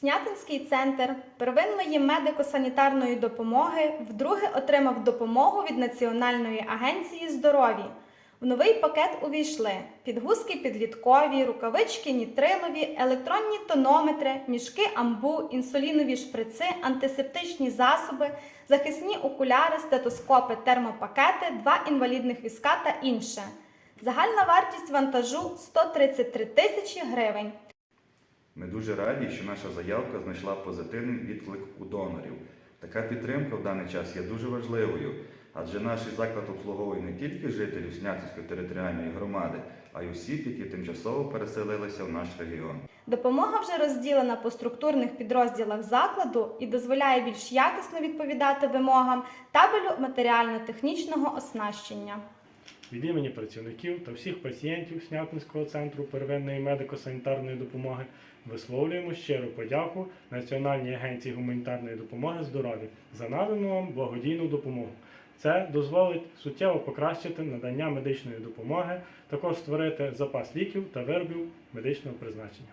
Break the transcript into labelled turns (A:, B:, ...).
A: Снятинський центр первинної медико-санітарної допомоги вдруге отримав допомогу від Національної агенції здоров'я. В новий пакет увійшли підгузки підліткові, рукавички нітрилові, електронні тонометри, мішки амбу, інсулінові шприци, антисептичні засоби, захисні окуляри, стетоскопи, термопакети, два інвалідних візка та інше. Загальна вартість вантажу 133 тисячі гривень.
B: Ми дуже раді, що наша заявка знайшла позитивний відклик у донорів. Така підтримка в даний час є дуже важливою, адже наш заклад обслуговує не тільки жителів Снятинської територіальної громади, а й осіб, які тимчасово переселилися в наш регіон.
A: Допомога вже розділена по структурних підрозділах закладу і дозволяє більш якісно відповідати вимогам табелю матеріально-технічного оснащення.
C: Від імені працівників та всіх пацієнтів Снятинського центру первинної медико-санітарної допомоги висловлюємо щиру подяку Національній агенції гуманітарної допомоги здоров'я за надану вам благодійну допомогу. Це дозволить суттєво покращити надання медичної допомоги, також створити запас ліків та виробів медичного призначення.